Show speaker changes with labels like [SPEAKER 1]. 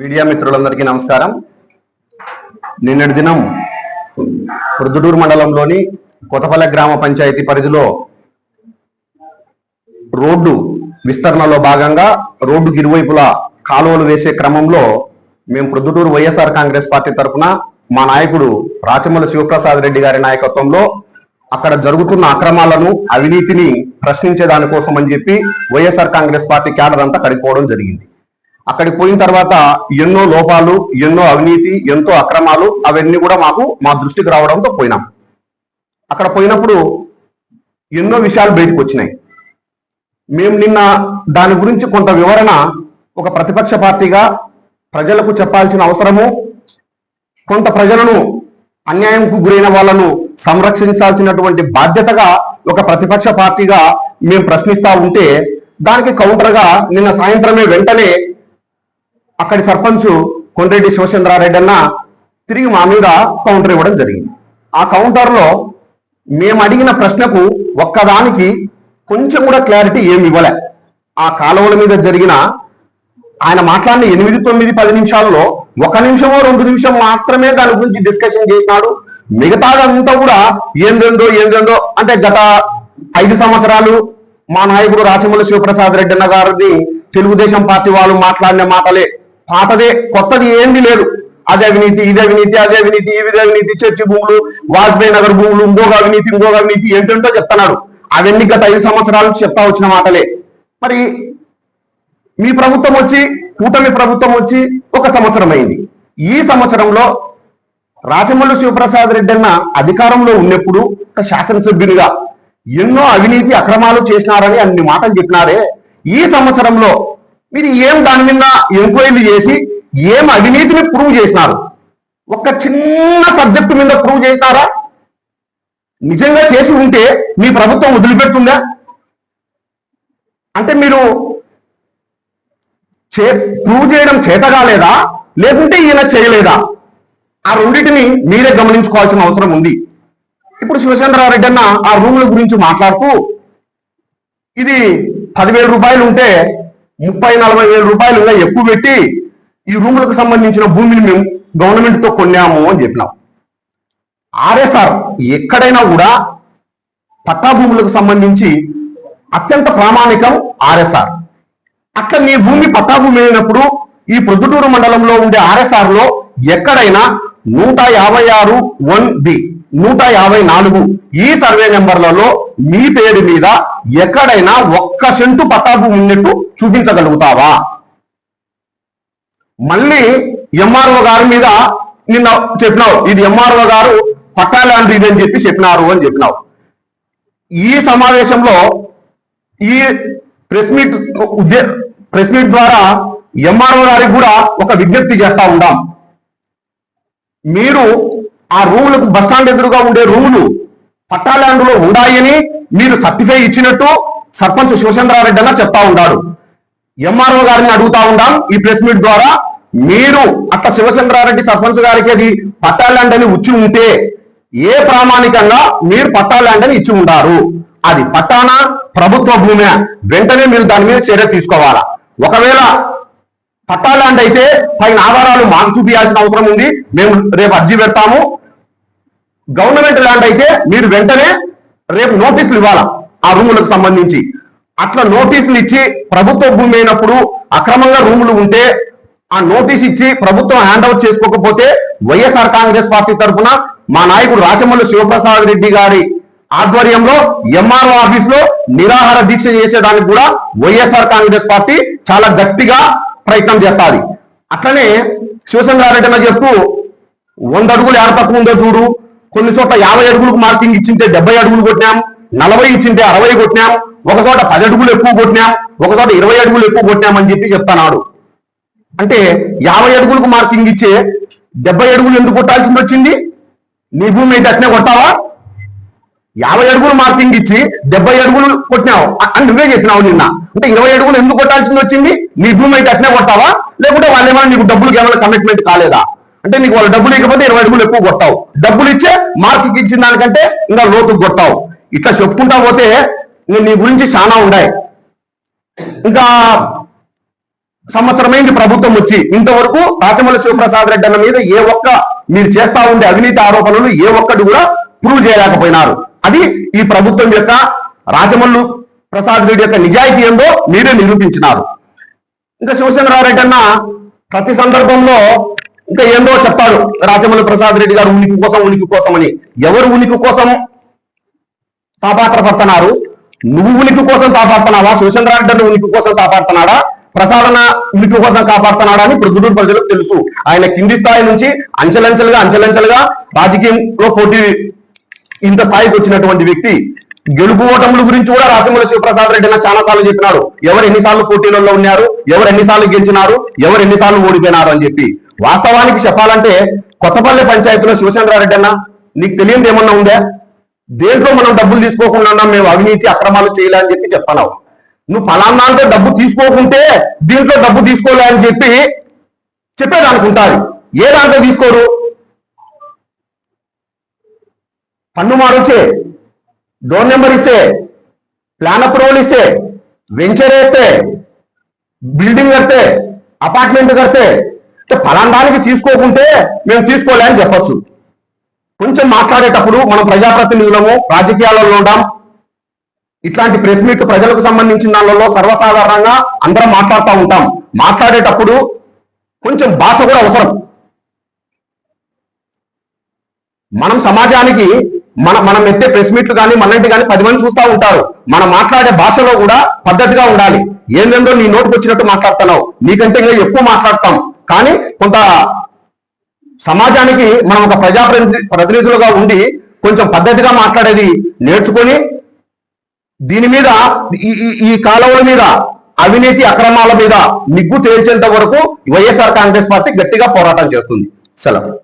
[SPEAKER 1] Media మిత్రులందరికీ నమస్కారం. నిన్నటి దినం ప్రొద్దుటూరు మండలంలోని కొత్తపల్లె గ్రామ పంచాయతీ పరిధిలో రోడ్డు విస్తరణలో భాగంగా రోడ్డుకి ఇరువైపులా కాలువలు వేసే క్రమంలో మేము ప్రొద్దుటూరు వైఎస్ఆర్ కాంగ్రెస్ పార్టీ తరఫున మా నాయకుడు రాచమల్లి శివప్రసాద్ రెడ్డి గారి నాయకత్వంలో అక్కడ జరుగుతున్న అక్రమాలను అవినీతిని ప్రశ్నించే దానికోసం అని చెప్పి వైఎస్ఆర్ కాంగ్రెస్ పార్టీ క్యాడర్ అంతా కడిపోవడం జరిగింది. అక్కడికి పోయిన తర్వాత ఎన్నో లోపాలు ఎన్నో అవినీతి ఎంతో అక్రమాలు అవన్నీ కూడా మాకు మా దృష్టికి రావడంతో పోయినాం. అక్కడ పోయినప్పుడు ఎన్నో విషయాలు బయటకు వచ్చినాయి. మేము నిన్న దాని గురించి కొంత వివరణ ఒక ప్రతిపక్ష పార్టీగా ప్రజలకు చెప్పాల్సిన అవసరము. కొంత ప్రజలను అన్యాయంకు గురైన వాళ్ళను సంరక్షించాల్సినటువంటి బాధ్యతగా ఒక ప్రతిపక్ష పార్టీగా మేము ప్రశ్నిస్తా ఉంటే దానికి కౌంటర్గా నిన్న సాయంత్రమే వెంటనే అక్కడి సర్పంచ్ కొండ్రెడ్డి శివచంద్రారెడ్డి అన్న తిరిగి మా మీద కౌంటర్ ఇవ్వడం జరిగింది. ఆ కౌంటర్లో మేము అడిగిన ప్రశ్నకు ఒక్కదానికి కొంచెం కూడా క్లారిటీ ఏమి ఇవ్వలే. ఆ కాలువల మీద జరిగిన ఆయన మాట్లాడిన ఎనిమిది తొమ్మిది పది నిమిషాల్లో ఒక నిమిషమో రెండు నిమిషం మాత్రమే దాని గురించి డిస్కషన్ చేసినాడు. మిగతాదంతా కూడా ఏందేందో ఏందేందో అంటే గత ఐదు సంవత్సరాలు మా నాయకుడు రాచమూల శివప్రసాద్ రెడ్డి అన్న గారిని తెలుగుదేశం పార్టీ వాళ్ళు మాట్లాడిన మాటలే పాతదే కొత్తది ఏంది లేదు. అది అవినీతి ఇది అవినీతి అదే అవినీతి ఇది అవినీతి చర్చి భూములు వాజ్పేయి నగర్ భూములు ఇంకొక అవినీతి ఇంకొక అవినీతి ఏంటంటో చెప్తున్నాడు. అవన్నీ గత ఐదు సంవత్సరాల నుంచి చెప్తా వచ్చిన మాటలే. మరి మీ ప్రభుత్వం వచ్చి కూటమి ప్రభుత్వం వచ్చి ఒక సంవత్సరం అయింది. ఈ సంవత్సరంలో రాజమల్లు శివప్రసాద్ రెడ్డి అన్న అధికారంలో ఉన్నప్పుడు ఒక శాసనసభ్యునిగా ఎన్నో అవినీతి అక్రమాలు చేసినారని అన్ని మాటలు చెప్పినారే. ఈ సంవత్సరంలో మీరు ఏం దాని మీద ఎంక్వైరీ చేసి ఏం అవినీతిని ప్రూవ్ చేసినారు? ఒక చిన్న సబ్జెక్టు మీద ప్రూవ్ చేసినారా? నిజంగా చేసి ఉంటే మీ ప్రభుత్వం వదిలిపెట్టుందా అంటే మీరు చే ప్రూవ్ చేయడం చేత కాలేదా? లేకుంటే ఈయన చేయలేదా? ఆ రెండింటిని మీరే గమనించుకోవాల్సిన అవసరం ఉంది. ఇప్పుడు శివచంద్రారెడ్డి అన్న ఆ రూముల గురించి మాట్లాడుతూ ఇది పదివేల రూపాయలు ఉంటే ముప్పై నలభై వేల రూపాయలు ఇంకా ఎక్కువ పెట్టి ఈ రూములకు సంబంధించిన భూమిని మేము గవర్నమెంట్తో కొన్నాము అని చెప్పినాం. ఆర్ఎస్ఆర్ ఎక్కడైనా కూడా పట్టా భూములకు సంబంధించి అత్యంత ప్రామాణికం ఆర్ఎస్ఆర్. అట్లా మీ భూమి పట్టా భూమి అయినప్పుడు ఈ ప్రొద్దుటూరు మండలంలో ఉండే ఆర్ఎస్ఆర్లో ఎక్కడైనా నూట యాభై ఆరు వన్ బి నూట యాభై నాలుగు ఈ సర్వే నెంబర్లలో మీ పేరు మీద ఎక్కడైనా ఒక్క సెంటు పట్టాపు ఉన్నట్టు చూపించగలుగుతావా? మళ్ళీ ఎంఆర్ఓ గారి మీద నిన్న చెప్పినావు ఇది ఎంఆర్ఓ గారు పట్టా అని చెప్పి చెప్పినారు అని చెప్పినావు. ఈ సమావేశంలో ఈ ప్రెస్ మీట్ ఉద్దే ప్రెస్ మీట్ ద్వారా ఎంఆర్ఓ గారికి కూడా ఒక విజ్ఞప్తి చేస్తా ఉందాం మీరు ఆ రూములకు బస్టాండ్ ఎదురుగా ఉండే రూములు పట్టాల్యాండ్లో ఉండాయని ఉన్నాయని మీరు సర్టిఫై ఇచ్చినట్టు సర్పంచ్ శివచంద్రారెడ్డి అన్న చెప్తా ఉన్నాడు. ఎంఆర్ఓ గారిని అడుగుతా ఉన్నాం ఈ ప్రెస్ మీట్ ద్వారా మీరు అట్లా శివచంద్రారెడ్డి సర్పంచ్ గారికి అది పట్టాల్యాండ్ అని ఉచ్చి ఉంటే ఏ ప్రామాణికంగా మీరు పట్టాల్యాండ్ అని ఇచ్చి ఉంటారు అది పట్టానా ప్రభుత్వ భూమి. వెంటనే మీరు దాని మీద చర్య తీసుకోవాలా? ఒకవేళ పట్టాల్యాండ్ అయితే పైన ఆధారాలు మాకు చూపించాల్సిన అవసరం ఉంది. మేము రేపు అర్జీ పెడతాము. గవర్నమెంట్ ల్యాండ్ అయితే మీరు వెంటనే రేపు నోటీసులు ఇవ్వాలా? ఆ రూములకు సంబంధించి. అట్లా నోటీసులు ఇచ్చి ప్రభుత్వ భూమి అయినప్పుడు అక్రమంగా రూములు ఉంటే ఆ నోటీస్ ఇచ్చి ప్రభుత్వం హ్యాండ్ ఓవర్ చేసుకోకపోతే వైఎస్ఆర్ కాంగ్రెస్ పార్టీ తరఫున మా నాయకుడు రాచమల్లి శివప్రసాద్ రెడ్డి గారి ఆధ్వర్యంలో ఎంఆర్ఓ ఆఫీస్లో నిరాహార దీక్ష చేసేదానికి కూడా వైఎస్ఆర్ కాంగ్రెస్ పార్టీ చాలా గట్టిగా ప్రయత్నం చేస్తాది. అట్లనే శివచంద్రారెడ్డి అన్న చెప్తూ వంద అడుగులు ఏడ తక్కువ ఉందో చూడు. కొన్ని చోట్ల యాభై అడుగులకు మార్కింగ్ ఇచ్చింటే డెబ్బై అడుగులు కొట్టినాం నలభై ఇచ్చింటే అరవై కొట్టినాం ఒక చోట పది అడుగులు ఎక్కువ కొట్టినాం ఒక చోట ఇరవై అడుగులు ఎక్కువ కొట్టినాం అని చెప్పి చెప్తానాడు అంటే యాభై అడుగులకు మార్కింగ్ ఇచ్చే డెబ్బై అడుగులు ఎందుకు కొట్టాల్సింది వచ్చింది? నీ భూమి అయితే అట్నే కొట్టావా యాభై అడుగులు మార్కింగ్ ఇచ్చి డెబ్బై అడుగులు కొట్టినావు. అని నువ్వే చెప్పినావు నిన్న. అంటే ఇరవై అడుగులు ఎందుకు కొట్టాల్సింది వచ్చింది? నీ భూమి అయితే అట్నే కొట్టావా లేకుంటే వాళ్ళు ఏమైనా నీకు డబ్బులు ఏమైనా కమిట్మెంట్ కాలేదా? అంటే నీకు వాళ్ళు డబ్బులు ఇవ్వకపోతే ఇరవై అడుగులు ఎక్కువ కొట్టావు. డబ్బులు ఇచ్చే మార్కుకి ఇచ్చిన దానికంటే ఇంకా లోతుకు కొట్టావు. ఇట్లా చెప్పుకుంటా పోతే నేను నీ గురించి చాలా ఉన్నాయి. ఇంకా సంవత్సరమైంది ప్రభుత్వం వచ్చి. ఇంతవరకు రాచమల్లి శివప్రసాద్ రెడ్డి అన్న మీద ఏ ఒక్క మీరు చేస్తా ఉండే అవినీతి ఆరోపణలు ఏ ఒక్కటి కూడా ప్రూవ్ చేయలేకపోయినారు. అది ఈ ప్రభుత్వం యొక్క రాచమల్లు ప్రసాద్ రెడ్డి యొక్క నిజాయితీ ఏందో మీరే నిరూపించినారు. ఇంకా శివచంద్రారెడ్డి అన్న ప్రతి సందర్భంలో ఇంకా ఏందో చెప్తాడు రాజమౌళి ప్రసాద్ రెడ్డి గారు ఉనికి కోసం ఉనికి కోసం అని ఎవరు ఉనికి కోసం తాపాత్ర పడుతున్నారు నువ్వు ఉనికి కోసం కాపాడుతున్నావా? శివచంద్రారెడ్డి ఉనికి కోసం కాపాడుతున్నాడా? ప్రసాదన ఉనికి కోసం కాపాడుతున్నాడా అని ప్రొద్దుటూరు ప్రజలకు తెలుసు. ఆయన కింది స్థాయి నుంచి అంచెలంచెలుగా అంచెలంచెలుగా రాజకీయంలో పోటీ ఇంత స్థాయికి వచ్చినటువంటి వ్యక్తి. గెలుపు ఓటముల గురించి కూడా రాజమౌళి శివప్రసాద్ రెడ్డి చాలా సార్లు చెప్పినాడు. ఎవరు ఎన్నిసార్లు పోటీలలో ఉన్నారు? ఎవరు ఎన్నిసార్లు గెలిచినారు? ఎవరు ఎన్నిసార్లు ఓడిపోయినారు అని చెప్పి. వాస్తవానికి చెప్పాలంటే కొత్తపల్లి పంచాయతీలో శివచంద్రారెడ్డి అన్న నీకు తెలియదు ఏమన్నా ఉందా? దేంట్లో మనం డబ్బులు తీసుకోకుండా మేము అవినీతి అక్రమాలు చేయలే అని చెప్పి చెప్తున్నావు. నువ్వు ఫలానాంతో డబ్బు తీసుకోకుంటే దీంట్లో డబ్బు తీసుకోలే అని చెప్పి చెప్పేదనుకుంటారు ఏ దాంట్లో తీసుకోరు? పన్ను మారొచ్చే డోర్ నెంబర్ ఇస్తే ప్లాన్ అప్రూవల్ ఇస్తే వెంచర్ వేస్తే బిల్డింగ్ కడితే అపార్ట్మెంట్ కడితే అంటే ఫలానా తీసుకోకుంటే మేము తీసుకోలే అని చెప్పొచ్చు. కొంచెం మాట్లాడేటప్పుడు మనం ప్రజాప్రతినిధులము రాజకీయాలలో ఉంటాం ఇట్లాంటి ప్రెస్ మీట్ ప్రజలకు సంబంధించిన దానిలో సర్వసాధారణంగా అందరం మాట్లాడుతూ ఉంటాం. మాట్లాడేటప్పుడు కొంచెం భాష కూడా అవసరం. మనం సమాజానికి మన మనం ఎత్తే ప్రెస్ మీట్లు కానీ మనంటి కానీ పది మంది చూస్తూ ఉంటారు. మనం మాట్లాడే భాషలో కూడా పద్ధతిగా ఉండాలి. ఏందేందో నీ నోటికి వచ్చినట్టు మాట్లాడుతున్నావు. నీకంటే ఇంకా ఎక్కువ మాట్లాడతాం. కానీ కొంత సమాజానికి మనం ఒక ప్రజా ప్రతినిధులుగా ఉండి కొంచెం పద్ధతిగా మాట్లాడేది నేర్చుకొని దీని మీద ఈ- ఈ- ఈ కాలువల మీద అవినీతి అక్రమాల మీద నిగ్గు తేల్చేంత వరకు వైఎస్ఆర్ కాంగ్రెస్ పార్టీ గట్టిగా పోరాటం చేస్తుంది. సెలవు.